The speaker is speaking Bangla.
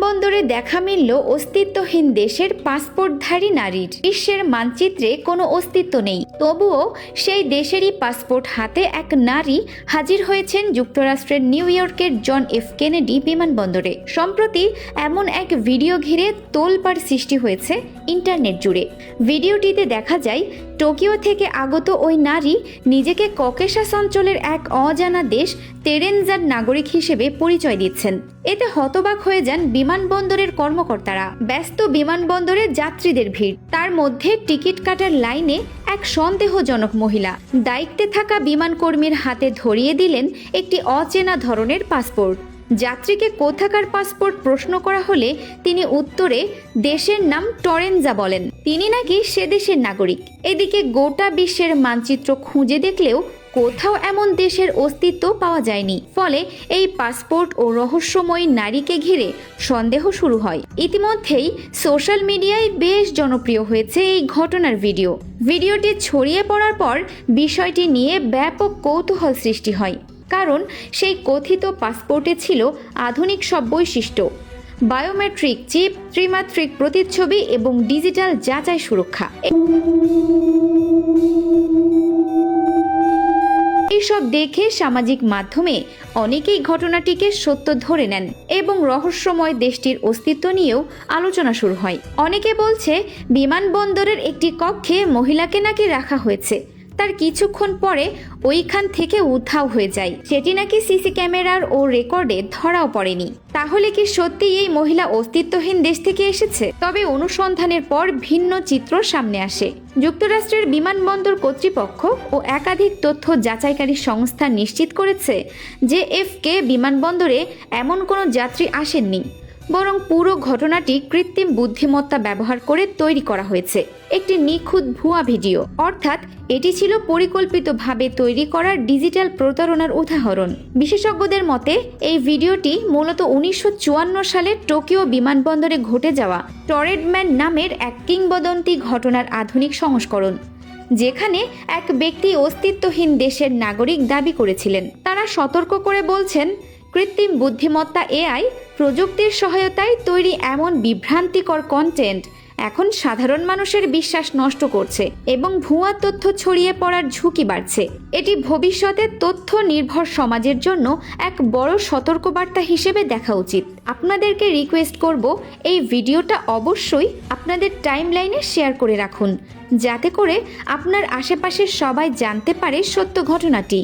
বিমানবন্দরে দেখা মিলল অস্তিত্বহীন দেশের পাসপোর্টধারী নারীর। বিশ্বের মানচিত্রে কোনো অস্তিত্ব নেই। তবুও সেই দেশেরই পাসপোর্ট হাতে এক নারী হাজির হয়েছেন যুক্তরাষ্ট্রের নিউ ইয়র্কের জন এফ কেনেডি বিমানবন্দরে। সম্প্রতি এমন এক ভিডিও ঘিরে তোলপাড় সৃষ্টি হয়েছে ইন্টারনেট জুড়ে। ভিডিওটিতে দেখা যায়, টোকিও থেকে আগত ওই নারী নিজেকে ককেশাস অঞ্চলের এক অজানা দেশ তেরেনজার নাগরিক হিসেবে পরিচয় দিচ্ছেন। এতে হতবাক হয়ে যান বিমানবন্দরের কর্মকর্তারা ব্যস্ত বিমানবন্দরে যাত্রীদের ভিড়। তার মধ্যে টিকিট কাটার লাইনে এক সন্দেহজনক মহিলা দায়িত্বে থাকা বিমানকর্মীর হাতে ধরিয়ে দিলেন একটি অচেনা ধরনের পাসপোর্ট। যাত্রীকে কোথাকার পাসপোর্ট প্রশ্ন করা হলে তিনি উত্তরে দেশের নাম টরেনজা বলেন। তিনি নাকি সে দেশের নাগরিক। এদিকে গোটা বিশ্বের মানচিত্র খুঁজে দেখলেও কোথাও এমন দেশের অস্তিত্ব পাওয়া যায়নি। ফলে এই পাসপোর্ট ও রহস্যময়ী নারীকে ঘিরে সন্দেহ শুরু হয়। ইতিমধ্যেই সোশ্যাল মিডিয়ায় বেশ জনপ্রিয় হয়েছে এই ঘটনার ভিডিও। ভিডিওটি ছড়িয়ে পড়ার পর বিষয়টি নিয়ে ব্যাপক কৌতূহল সৃষ্টি হয়। কারণ সেই কথিত পাসপোর্টে ছিল আধুনিক সব বৈশিষ্ট্য। বায়োমেট্রিক, চিপ, ত্রিমাত্রিক প্রতিচ্ছবি এবং ডিজিটাল যাচাই সুরক্ষা। দেখে সামাজিক মাধ্যমে অনেকেই ঘটনাটিকে সত্য ধরে নেন এবং রহস্যময় দেশটির অস্তিত্ব নিয়েও আলোচনা শুরু হয়। অনেকে বলছে, বিমানবন্দরের একটি কক্ষে মহিলাকে নাকি রাখা হয়েছে। তার কিছুক্ষণ পরে ওইখান থেকে উধাও হয়ে যায়। সেটি নাকি সিসি ক্যামেরার ও রেকর্ডে ধরাও পড়েনি। তাহলে কি সত্যি এই মহিলা অস্তিত্বহীন দেশ থেকে এসেছে? তবে অনুসন্ধানের পর ভিন্ন চিত্র সামনে আসে। যুক্তরাষ্ট্রের বিমানবন্দর কর্তৃপক্ষ ও একাধিক তথ্য যাচাইকারী সংস্থা নিশ্চিত করেছে যে এফকে বিমানবন্দরে এমন কোনো যাত্রী আসেননি। বরং পুরো ঘটনাটি কৃত্রিম বুদ্ধিমত্তা ব্যবহার করে তৈরি করা হয়েছে। একটি নিখুঁত ভুয়া ভিডিও। অর্থাৎ, এটি ছিল পরিকল্পিতভাবে তৈরি করা ডিজিটাল প্রতারণার উদাহরণ। বিশেষজ্ঞদের মতে, এই ভিডিওটি মূলত উনিশশো সালে টোকিও বিমানবন্দরে ঘটে যাওয়া টরেডম্যান নামের এক কিংবদন্তি ঘটনার আধুনিক সংস্করণ, যেখানে এক ব্যক্তি অস্তিত্বহীন দেশের নাগরিক দাবি করেছিলেন। তারা সতর্ক করে বলছেন, কৃত্রিম বুদ্ধিমত্তা এআই প্রযুক্তির সহায়তায় তৈরি এমন বিভ্রান্তিকর কন্টেন্ট এখন সাধারণ মানুষের বিশ্বাস নষ্ট করছে এবং ভুয়া তথ্য ছড়িয়ে পড়ার ঝুঁকি বাড়ছে। এটি ভবিষ্যতে তথ্য নির্ভর সমাজের জন্য এক বড় সতর্কবার্তা হিসেবে দেখা উচিত। আপনাদেরকে রিকোয়েস্ট করব এই ভিডিওটা অবশ্যই আপনাদের টাইমলাইনে শেয়ার করে রাখুন। যাতে করে আপনার আশেপাশের সবাই জানতে পারে সত্য ঘটনাটি।